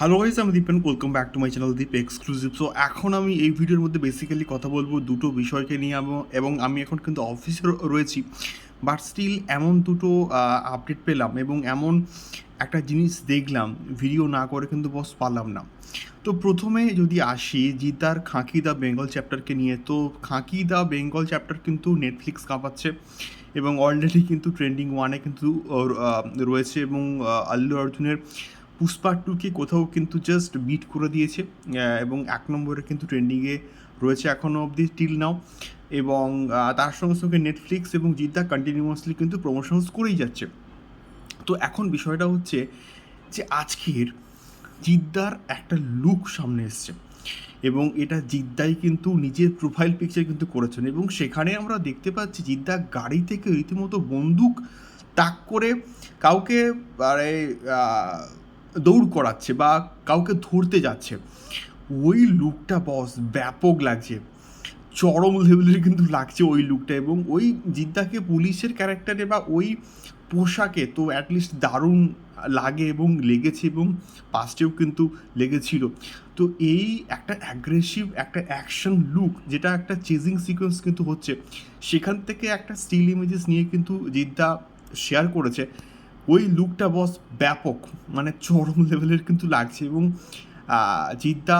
Hello guys আমি Dipen welcome back to my channel Deep exclusive so এখন আমি এই ভিডিওর মধ্যে বেসিক্যালি কথা বলব দুটো বিষয়কে নিয়ে এবং আমি এখন কিন্তু অফিসে রয়েছি বাট স্টিল এমন দুটো আপডেট পেলাম এবং এমন একটা জিনিস দেখলাম ভিডিও না করে কিন্তু বস পারলাম না। তো প্রথমে যদি আসি, জিতার খাঁকি দ্য বেঙ্গল চ্যাপ্টারকে নিয়ে, তো খাঁকি দ্য বেঙ্গল চ্যাপ্টার কিন্তু নেটফ্লিক্স কাঁপাচ্ছে এবং অলরেডি কিন্তু ট্রেন্ডিং ওয়ানে কিন্তু রয়েছে এবং আল্লু অর্জুনের পুষ্পা টুকে কোথাও কিন্তু জাস্ট বিট করে দিয়েছে এবং এক নম্বরে কিন্তু ট্রেন্ডিংয়ে রয়েছে এখনও অবধি টিল নাও এবং তার সঙ্গে সঙ্গে নেটফ্লিক্স এবং জিদ্দা কন্টিনিউয়াসলি কিন্তু প্রমোশনস করেই যাচ্ছে। তো এখন বিষয়টা হচ্ছে যে আজকের জিদ্দার একটা লুক সামনে এসছে, এবং এটা জিদ্দাই কিন্তু নিজের প্রোফাইল পিকচার কিন্তু করেছেন, এবং সেখানে আমরা দেখতে পাচ্ছি জিদ্দা গাড়ি থেকে রীতিমতো বন্দুক তাক করে কাউকে দৌড় করাচ্ছে বা কাউকে ধরতে যাচ্ছে, ওই লুকটা বস ব্যাপক লাগছে। চরম লেভেলের কিন্তু লাগছে ওই লুকটা এবং ওই জিদ্দাকে পুলিশের ক্যারেক্টারে বা ওই পোশাকে তো অ্যাটলিস্ট দারুণ লাগে এবং লেগেছে এবং পাস্টেও কিন্তু লেগেছিল। তো এই একটা অ্যাগ্রেসিভ একটা অ্যাকশন লুক যেটা একটা চেজিং সিকোয়েন্স কিন্তু হচ্ছে, সেখান থেকে একটা স্টিল ইমেজেস নিয়ে কিন্তু জিদ্দা শেয়ার করেছে। ওই লুকটা বস ব্যাপক মানে চরম লেভেলের কিন্তু লাগছে এবং জিদ্দা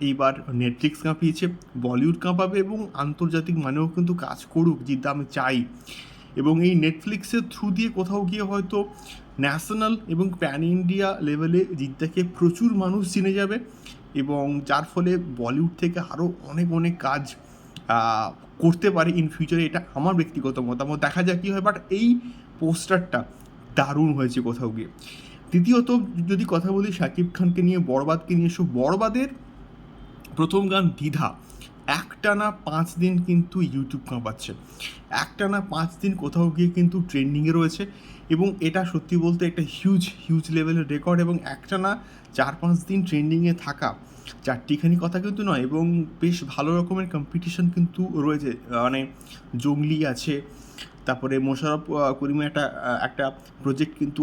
এইবার নেটফ্লিক্স কাঁপিয়েছে বলিউড কাঁপাবে এবং আন্তর্জাতিক মানেও কিন্তু কাজ করুক, জিদ্দা আমি চাই। এবং এই নেটফ্লিক্সের থ্রু দিয়ে কোথাও গিয়ে হয়তো ন্যাশনাল এবং প্যান ইন্ডিয়া লেভেলে জিদ্দাকে প্রচুর মানুষ চিনে যাবে এবং যার ফলে বলিউড থেকে আরও অনেক অনেক কাজ করতে পারে ইন ফিউচারে এটা আমার ব্যক্তিগত মতামত। দেখা যাক কী হয় বাট এই পোস্টারটা দারুণ হয়েছে কোথাও গিয়ে। দ্বিতীয়ত, যদি কথা বলি শাকিব খানকে নিয়ে, বরবাদকে নিয়ে সব বরবাদের প্রথম গান দ্বিধা। একটানা পাঁচ দিন কিন্তু ইউটিউব কাঁপাচ্ছে। একটানা পাঁচ দিন কোথাও গিয়ে কিন্তু ট্রেন্ডিংয়ে রয়েছে এবং এটা সত্যি বলতে একটা হিউজ হিউজ লেভেলের রেকর্ড এবং একটানা চার পাঁচ দিন ট্রেন্ডিংয়ে থাকা চারটিখানি কথা কিন্তু নয়, এবং বেশ ভালো রকমের কম্পিটিশন কিন্তু রয়েছে। মানে জঙ্গলি আছে তারপরে মোশারফ করিমের একটা একটা প্রজেক্ট কিন্তু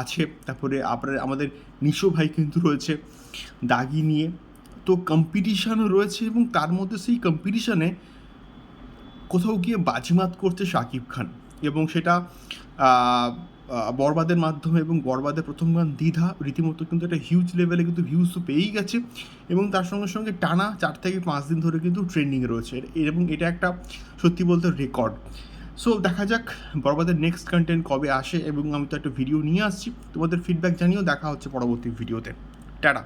আছে। তারপরে আপনার, আমাদের নিশো ভাই কিন্তু রয়েছে দাগি নিয়ে। তো কম্পিটিশানও রয়েছে এবং তার মধ্যে সেই কম্পিটিশানে কোথাও গিয়ে বাজিমাত করছে শাকিব খান। এবং সেটা বরবাদের মাধ্যমে এবং বরবাদের প্রথম গান দ্বিধা, রীতিমতো কিন্তু একটা হিউজ লেভেলে কিন্তু ভিউজ তো পেয়েই গেছে। এবং তার সঙ্গে সঙ্গে টানা চার থেকে পাঁচ দিন ধরে কিন্তু ট্রেন্ডিংয়ে রয়েছে। এবং এটা একটা সত্যি বলতে রেকর্ড সো দেখা যাক বরবাদের নেক্সট কন্টেন্ট কবে আসে এবং আমি তো একটা ভিডিও নিয়ে আসছি। তোমাদের ফিডব্যাক জানিয়েও দেখা হচ্ছে পরবর্তী ভিডিওতে টাটা।